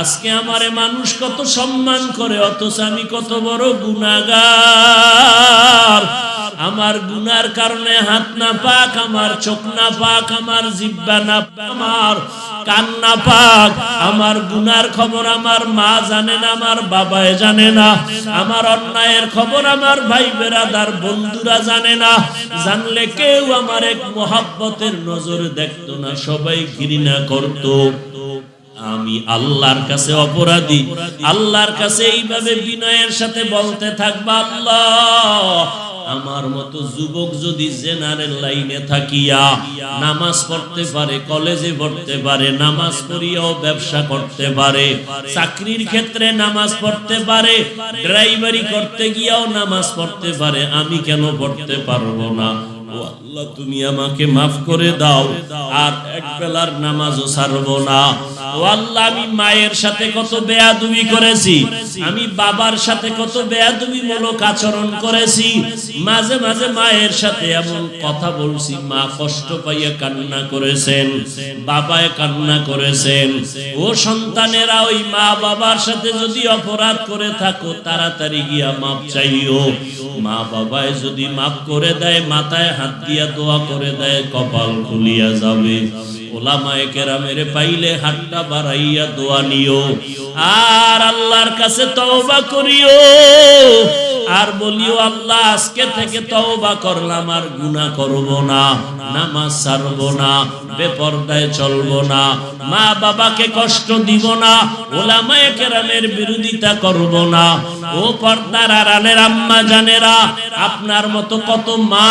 আজকে আমারে মানুষ কত সম্মান করে, অথচ আমি কত বড় গুনাগার। আমার গুনার কারণে হাত না পাক, আমার চোখ না পাক, আমার জিব্বা না আমার কান না পাক। আমার গুনার খবর আমার মা জানে না, আমার বাবায় জানে না। আমার অন্যায়ের খবর আমার ভাই বেরাদার বন্ধুরা জানে না। জানলে কেউ আমার এক মহাব্বতের নজর দেখতো না, সবাই ঘৃণা করতো। আমি আল্লাহর কাছে অপরাধী। আল্লাহর কাছে এইভাবে বিনয়ের সাথে বলতে থাকবা আল্লাহ। আমার মতো যুবক যদি জেনারেল লাইনে থাকিয়া নামাজ পড়তে পারে, কলেজে পড়তে পারে, নামাজ পড়িয়াও ব্যবসা করতে পারে, চাকরির ক্ষেত্রে নামাজ পড়তে পারে, ড্রাইভারি করতে গিয়াও নামাজ পড়তে পারে, আমি কেন পড়তে পারব না? আল্লাহ, তুমি আমাকে মাফ করে দাও, আর এক বেলার নামাজও না। আল্লাহ, আমি মায়ের সাথে কত করেছি, আমি বাবার সাথে কত মূলক আচরণ করেছি। মাঝে মাঝে মায়ের সাথে এমন কথা বলছি, মা কষ্ট পাইয়া কান্না করেছেন, বাবায় কান্না করেছেন। ও সন্তানেরা, ওই মা বাবার সাথে যদি অপরাধ করে থাকো, তাড়াতাড়ি গিয়া মাপ চাইও। মা বাবায় যদি মাফ করে দেয়, মাথায় দিয়া দোয়া করে দেয়, কপাল খুলিয়া যাবে। ওলামায়ে কেরামের পাইলে হাতটা বাড়াইয়া দোয়া নিও। আর আল্লাহর কাছে তওবা করিও। আর বলিও, আল্লাহ, আজকে থেকে তওবা করলাম, আর গুনাহ করব না, নামাজ ছাড়ব না, বেপরদায় চলব না মা বাবাকে কষ্ট দিব না, ওলামায়ে কেরামের বিরোধিতা করব না। ও পর্দার আড়ালের আম্মা জানেরা আপনার মতো কত মা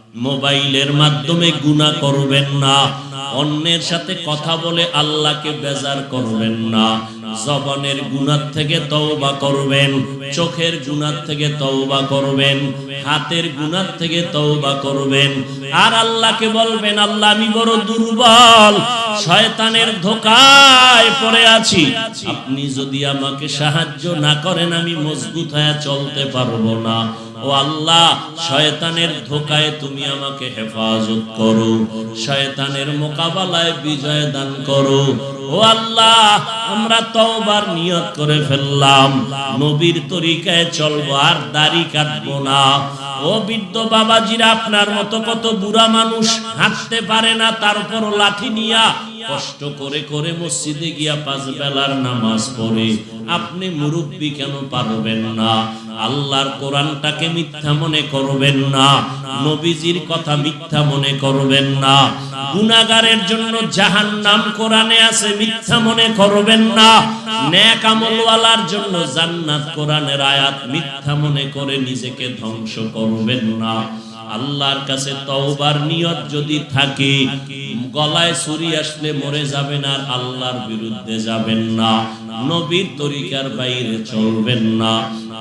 মোবাইলের মাধ্যমে গুণা করবেন না। অন্যের সাথে কথা বলে আল্লাহকে বেজার করবেন না। জবানের গুনার থেকে তওবা করবেন, চোখের গুনার থেকে তওবা করবেন, হাতের গুনার থেকে তওবা করবেন। আর আল্লাহকে বলবেন, আল্লাহ, আমি বড় দুর্বল, শয়তানের ধোকায় পড়ে আছি। আপনি যদি আমাকে সাহায্য না করেন, আমি মজবুত হয়ে চলতে পারব না। ও আল্লাহ, শয়তানের ধোকায় তুমি আমাকে হেফাজত করো। শয়তানের মোকাবেলায় বিজয় দান করো। ও আল্লাহ, আমরা তওবার নিয়ত করে ফেললাম। নবীর তরিকায় চলবো, আর দাড়ি কাটবো না। ও বৃদ্ধ বাবাজিরা, আপনার মতো কত বুড়া মানুষ হাঁটতে পারে না তারপর লাঠি নিয়া কষ্ট করে করে মসজিদে গিয়া পাঁচ বেলার নামাজ পড়ে। আপনি মুরব্বী কেন পারবেন না? আল্লাহর কোরআনটাকে মিথ্যা মনে করবেন না, নবীজির কথা মিথ্যা মনে করবেন না গুনাগারের জন্য জাহান নাম কোরআনে আছে মিথ্যা মনে করবেন না ন্যাক জন্য জান্নাত কোরআনের আয়াত মিথ্যা মনে করে নিজেকে ধ্বংস করবেন না। আল্লাহর কাছে তওবার নিয়ত যদি থাকে গলায় ছুরি আসলে মরে যাবেন আর আল্লাহর বিরুদ্ধে যাবেন না। নবীর তরিকার বাইরে চলবেন না।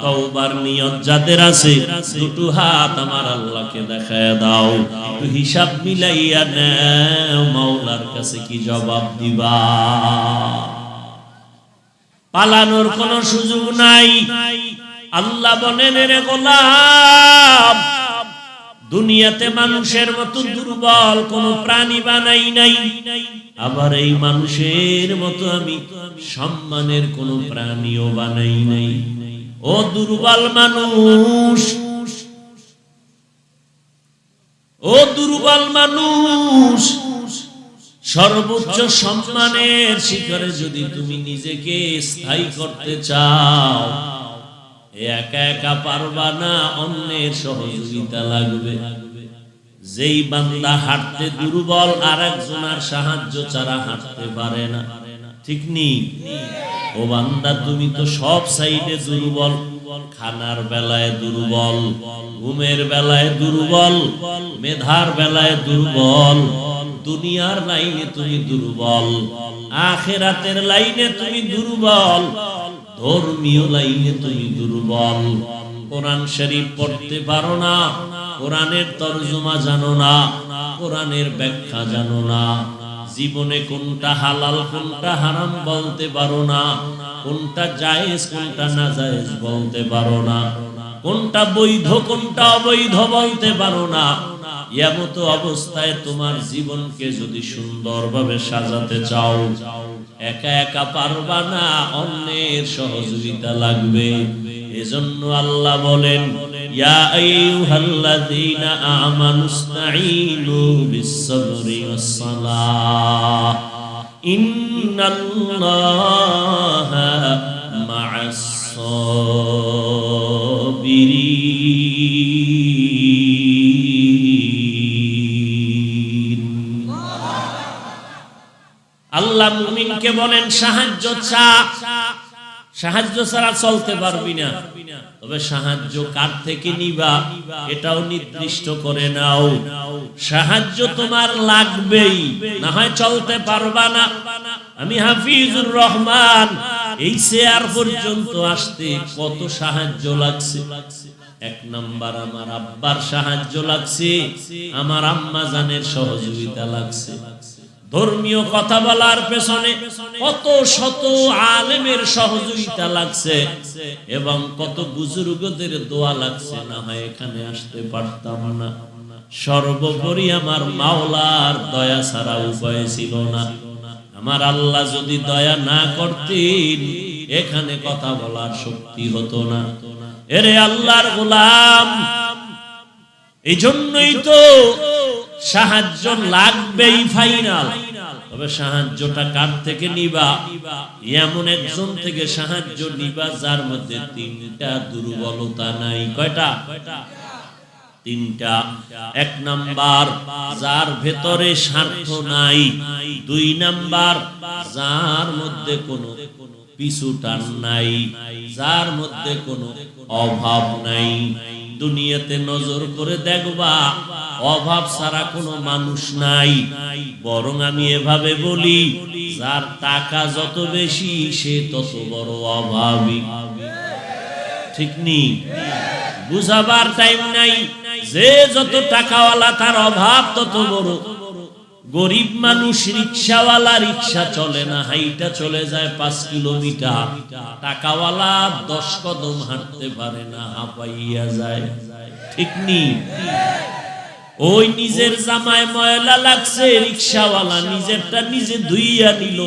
তওবার নিয়ত যাদের আছে, দুটো হাত আমার আল্লাহকে দেখায় দাও। একটু হিসাব মিলাইয়া নাও, মাওলার কাছে কি জবাব দিবা? পালানোর কোনো সুযোগ নাই। আল্লাহ বলেন রে গোলাম দুনিয়াতে মানুষের মতো দুর্বল, কোন প্রাণী বানাই নাই। আবার এই মানুষের মতো আমি সম্মানের কোন প্রাণীও বানাই নাই। ও দুর্বল মানুষ, ও দুর্বল মানুষ, সর্বোচ্চ সম্মানের শিখরে যদি তুমি নিজেকে স্থায়ী করতে চাও একা একা পারবা না, অন্যের সহযোগিতা লাগবে। যেই বান্দা হাঁটতে দুর্বল আর একজনের সাহায্য ছাড়া হাঁটতে পারে না। ঠিক নেই ও বান্দা, তুমি তো সব সাইডে দুর্বল। খানার বেলায় দুর্বল, ঘুমের বেলায় দুর্বল, মেধার বেলায় দুর্বল। দুনিয়ার লাইনে তুমি দুর্বল, আখেরাতের লাইনে তুমি দুর্বল। ধর্মীয় লাইনে তুমি দুর্বল। কোরআন শরীফ পড়তে পারো না, কোরআনের তরজমা জানো না, কোরআনের ব্যাখ্যা জানো না। জীবনে কোনটা হালাল, কোনটা হারাম বলতে পারো না। কোনটা জায়েজ, কোনটা না জায়েজ বলতে পারো না। কোনটা বৈধ, কোনটা অবৈধ বলতে পারো না। এমত অবস্থায় তোমার জীবনকে যদি সুন্দরভাবে সাজাতে চাও, একা একা পারবা না, অন্যের সহযোগিতা লাগবে। এজন্য আল্লাহ বলেন, ইয়া আইয়ুহাল্লাযীনা আমানুস্তাঈনু মুমিনকে বলেন, সাহায্য চা। সাহায্য ছাড়া চলতে পারবি না। তবে সাহায্য কার থেকে নিবা, এটাও নির্দিষ্ট করে নাও। সাহায্য তোমার লাগবেই, না হয় চলতে পারবা না। আমি হাফিজুর রহমান, এই চেয়ার পর্যন্ত আসতে কত সাহায্য লাগছে? এক নাম্বার, আমার আব্বার সাহায্য লাগছে, আমার আম্মা জানের সহযোগিতা লাগছে। ধর্মীয় কথা বলার পেছনে কত শত আলেমের সহযোগিতা লাগছে এবং কত বুজুর্গদের দোয়া লাগছে। না হয় এখানে আসতে পারতাম না। সর্বোপরি আমার মাওলার দয়া ছাড়া উপায় ছিল না। আমার আল্লাহ যদি দয়া না করতেন, এখানে কথা বলার শক্তি হতো না। এরে আল্লাহর গোলাম এই জন্যই তো সাহায্য লাগবেই ফাইনাল তবে সাহায্যটা কার থেকে নিবা? এমন একজন থেকে সাহায্য নিবা যার মধ্যে তিনটা দুর্বলতা নাই। কয়টা? তিনটা। এক নাম্বার, যার ভেতরে স্বার্থ নাই। দুই নাম্বার, যার মধ্যে কোনো পিছু টান নাই। যার মধ্যে কোনো অভাব নাই। দুনিয়াতে নজর করে দেখবা অভাব ছাড়া কোনো মানুষ নাই। বরং আমি এভাবে বলি, যার টাকা যত বেশি, সে তত বড় অভাবী। ঠিক নেই বুঝাবার টাইম নাই। যে যত টাকাওয়ালা, তার অভাব তত বড়। গরিব মানুষ রিক্সাওয়ালা, রিক্সা চলে না, হাইটা চলে যায় পাঁচ কিলোমিটার। টাকাওয়ালা দশ কদম হাঁটতে পারে না, হাঁপাইয়া যায়। ঠিক নি? ওই নিজের জামায় ময়লা লাগছে, রিক্সাওয়ালা নিজেরটা নিজে ধুইয়া নিল।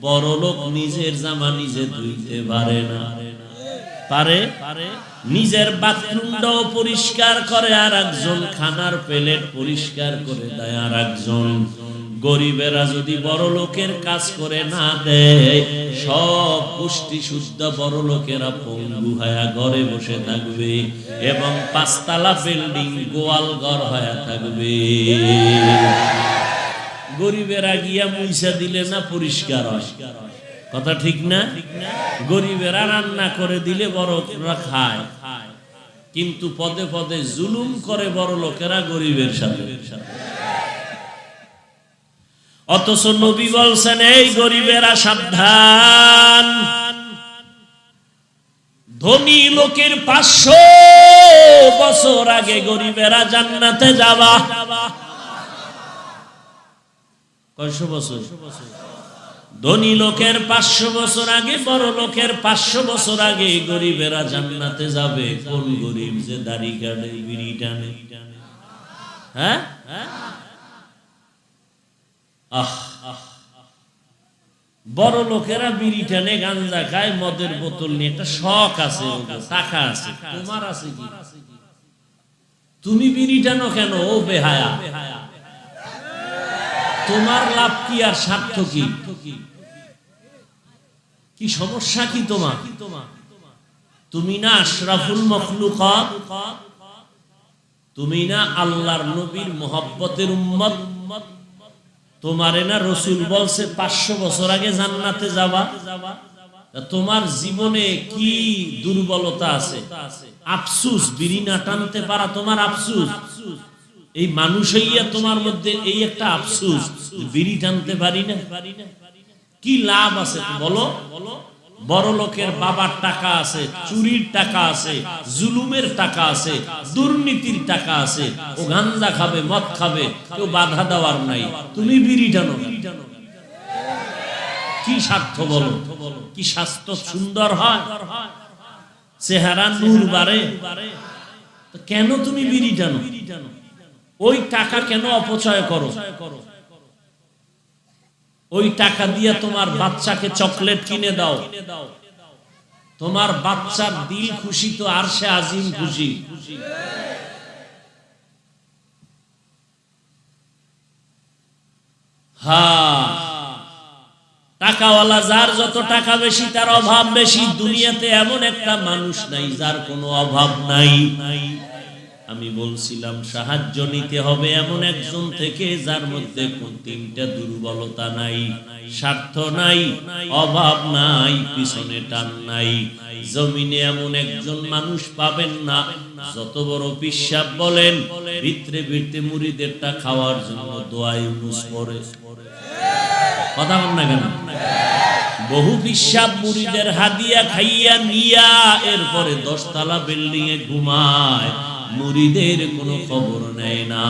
বড় লোক নিজের জামা নিজে ধুইতে পারে না। পারে? নিজের বাথরুমটাও পরিষ্কার করে আর একজন, খানার প্লেট পরিষ্কার করে দেয় আর একজন। গরিবেরা যদি বড় লোকের কাজ করে না দেয়, সব পুষ্টি শুদ্ধ বড় লোকেরা পঙ্গু হয়ে ঘরে বসে থাকবে এবং পাঁচতলা বিল্ডিং গোয়াল ঘর হয়ে থাকবে। গরিবেরা গিয়া মুইসা দিলে না পরিষ্কার কথা ঠিক না? গরিবেরা রান্না করে দিলে বড়রা খায়। কিন্তু পদে পদে জুলুম করে বড় লোকেরা গরিবের সাথে। অথচ নবী বলছেন, এই গরিবেরা সাবধান। ধনী লোকের পাঁচশো বছর আগে গরিবেরা জান্নাতে যাবা কয়শো বছর? ধনী লোকের পাঁচশো বছর আগে, বড় লোকের পাঁচশো বছর আগে গরিবেরা জান্নাতে যাবে। কোন গরিব যে দাড়ি কাটে, বিড়ি টানে? হ্যাঁ? বড় লোকেরা বিড়ি টানে গাঞ্জা খায়, মদের বোতল নিয়ে। একটা শখ আছে টাকা আছে। তোমার আছে কি? তুমি বিড়ি টানো কেন, ও বেহায়া? তোমার লাভ কি আর স্বার্থ কি? কি সমস্যা কি তোমার? তুমি না আশরাফুল মখলুক, তুমি না আল্লাহর নবীর মোহব্বতের উম্মত? তোমারে না রসুল বলছে, পাঁচশো বছর আগে জান্নাতে যাবা। তোমার জীবনে কি দুর্বলতা আছে? আফসুস, বিড়ি না টানতে পারা তোমার আফসুস? এই মানুষ হইয়া তোমার মধ্যে এই একটা আফসুস বিড়ি টানতে পারি না। কি লাভ আছে বলো বলো? বড় লোকের বাবার টাকা আছে, চুরির টাকা আছে, জুলুমের টাকা আছে, দুর্নীতির টাকা আছে। ও গাঞ্জা খাবে, মদ খাবে, কেউ বাধা দেওয়ার নাই। তুমি বিড়ি টানো কি স্বার্থ বলো? কি স্বাস্থ্য সুন্দর হয়? চেহারা নূর বাড়ে? কেন তুমি বিড়ি টানো? ওই টাকা কেন অপচয় করো? ওই টাকা দিয়ে তোমার বাচ্চাকে চকলেট কিনে দাও। তোমার বাচ্চার দিল খুশি তো আর সে আজিম খুশি। টাকাওয়ালা যার যত টাকা বেশি, তার অভাব বেশি। দুনিয়াতে এমন একটা মানুষ নাই যার কোনো অভাব নাই। আমি বলছিলাম, সাহায্য নিতে হবে এমন একজন থেকে যার মধ্যে কোন তিনটা দুর্বলতা নাই, স্বার্থ নাই, অভাব নাই, পিছনে টান নাই। জমিনে এমন একজন মানুষ পাবেন না। যত বড় পিসাব বলেন, ভিতরে ভিতরে মুড়িদেরটা খাওয়ার জন্য দোয়া ইউনুস পড়ে। কথা বল না কেন? বহু পিসাব মুড়িদের হাদিয়া খাইয়া নিয়া এরপরে দশতলা বিল্ডিং এ ঘুমায়। মুড়িদের কোনো খবর নেয় না।